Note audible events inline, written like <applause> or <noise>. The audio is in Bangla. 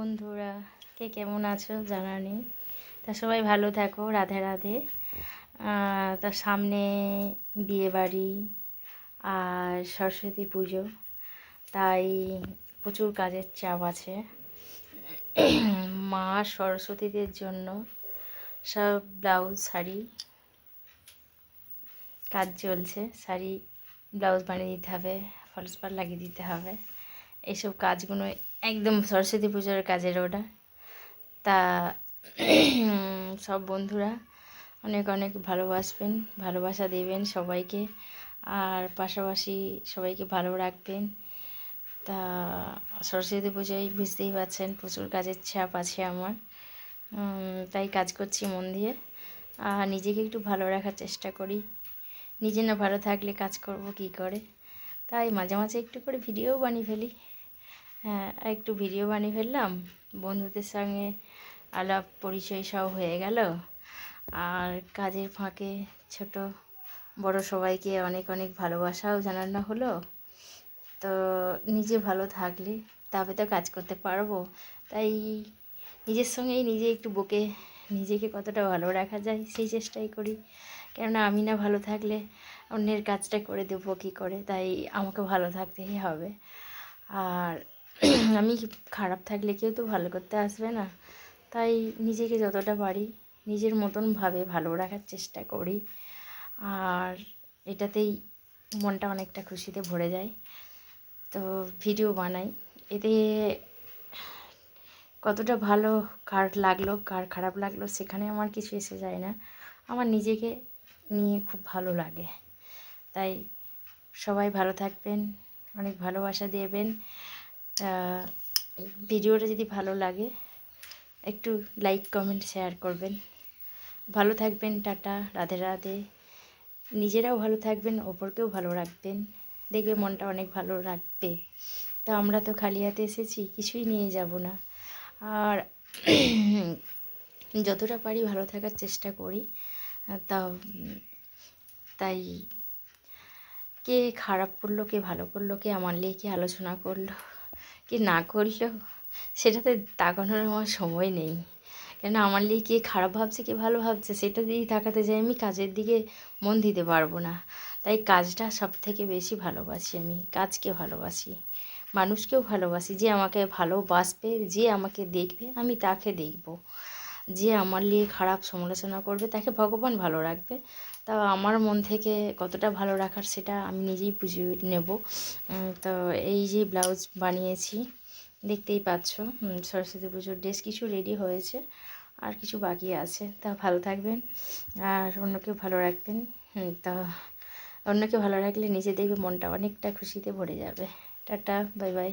বন্ধুরা, কে কেমন আছো জানা নেই। তা সবাই ভালো থাকো, রাধে রাধে। তার সামনে বিয়ে বাড়ি আর সরস্বতী পুজো, তাই প্রচুর কাজের চাপ আছে। মা সরস্বতীদের জন্য সব ব্লাউজ, শাড়ি, কাজ চলছে। শাড়ি, ব্লাউজ বানিয়ে দিতে হবে, ফলস পার লাগিয়ে দিতে হবে। এইসব কাজগুলো একদম সরস্বতী পুজোর কাজের ওটা তা, সব বন্ধুরা অনেক অনেক ভালোবাসবেন, ভালোবাসা দেবেন সবাইকে। আর পাশাপাশি সবাইকে ভালো রাখবেন। তা, সরস্বতী পুজোয় বুঝতেই পারছেন প্রচুর কাজের ছাপ আছে আমার। তাই কাজ করছি মন দিয়ে। আর নিজেকে একটু ভালো রাখার চেষ্টা করি। নিজে না ভালো থাকলে কাজ করব কি করে? তাই মাঝে মাঝে একটু করে ভিডিও বানিয়ে ফেলি। হ্যাঁ একটু ভিডিও বানিয়ে ফেললাম। বন্ধুদের সঙ্গে আলাপ পরিচয় সব হয়ে গেল। আর কাজের ফাঁকে ছোট বড় সবাইকে অনেক অনেক ভালোবাসাও জানানো হলো। তো নিজে ভালো থাকলে তবে তো কাজ করতে পারব। তাই নিজের সঙ্গেই নিজে একটু বকে নিজেকে কতটা ভালো রাখা যায় সেই চেষ্টাই করি। কেননা আমি না ভালো থাকলে অন্যের কাজটা করে দেবো কী করে? তাই আমাকে ভালো থাকতেই হবে। আর <clears throat> আমি খারাপ থাকলে কেউ তো ভালো করতে আসবে না। তাই নিজেকে যতটা পারি নিজের মতনভাবে ভালো রাখার চেষ্টা করি। আর এটাতেই মনটা অনেকটা খুশিতে ভরে যায়। তো ভিডিও বানাই। এতে কতটা ভালো কার লাগল, কার খারাপ লাগল সেখানে আমার কিছু এসে যায় না। আমার নিজেকে নিয়ে খুব ভালো লাগে। তাই সবাই ভালো থাকবেন, অনেক ভালোবাসা দেবেন। ভিডিওটা যদি ভালো লাগে, একটু লাইক কমেন্ট শেয়ার করবেন। ভালো থাকবেন, টাটা, রাধে রাধে। নিজেরাও ভালো থাকবেন ওপরকেও ভালো রাখবেন। দেখবে মনটা অনেক ভালো রাখবে। তো আমরা তো খালি হাতে এসেছি, কিছুই নিয়ে যাব না। আর যতটা পারি ভালো থাকার চেষ্টা করি। তা, তাই কে খারাপ করল, কে ভালো করল, কে আমার নিয়ে কে আলোচনা করল। কে না করলেও সেটাতে তাকানোর আমার সময় নেই। কেন আমার নিয়ে কে খারাপ ভাবছে, কে ভালো ভাবছে, সেটা দিয়েই তাকাতে যাই আমি, কাজের দিকে মন দিতে পারব না। তাই কাজটা সব থেকে বেশি ভালোবাসি আমি, কাজকে ভালোবাসি, মানুষকেও ভালোবাসি, যে আমাকে ভালোবাসবে, যে আমাকে দেখবে, আমি তাকে দেখব। যে আমার নিয়ে খারাপ সমালোচনা করবে, তাকে ভগবান ভালো রাখবে। তা আমার মন থেকে কতটা ভালো রাখার সেটা আমি নিজেই বুঝে নেব। তো এই যে ব্লাউজ বানিয়েছি, দেখতেই পাচ্ছ সরস্বতী পুজোর ড্রেস কিছু রেডি হয়েছে, আর কিছু বাকি আছে। তা ভালো থাকবেন, আর অন্যকে ভালো রাখবেন। তা অন্যকে ভালো রাখলে নিজে দেখবে মনটা অনেকটা খুশিতে ভরে যাবে। Tata, bye bye.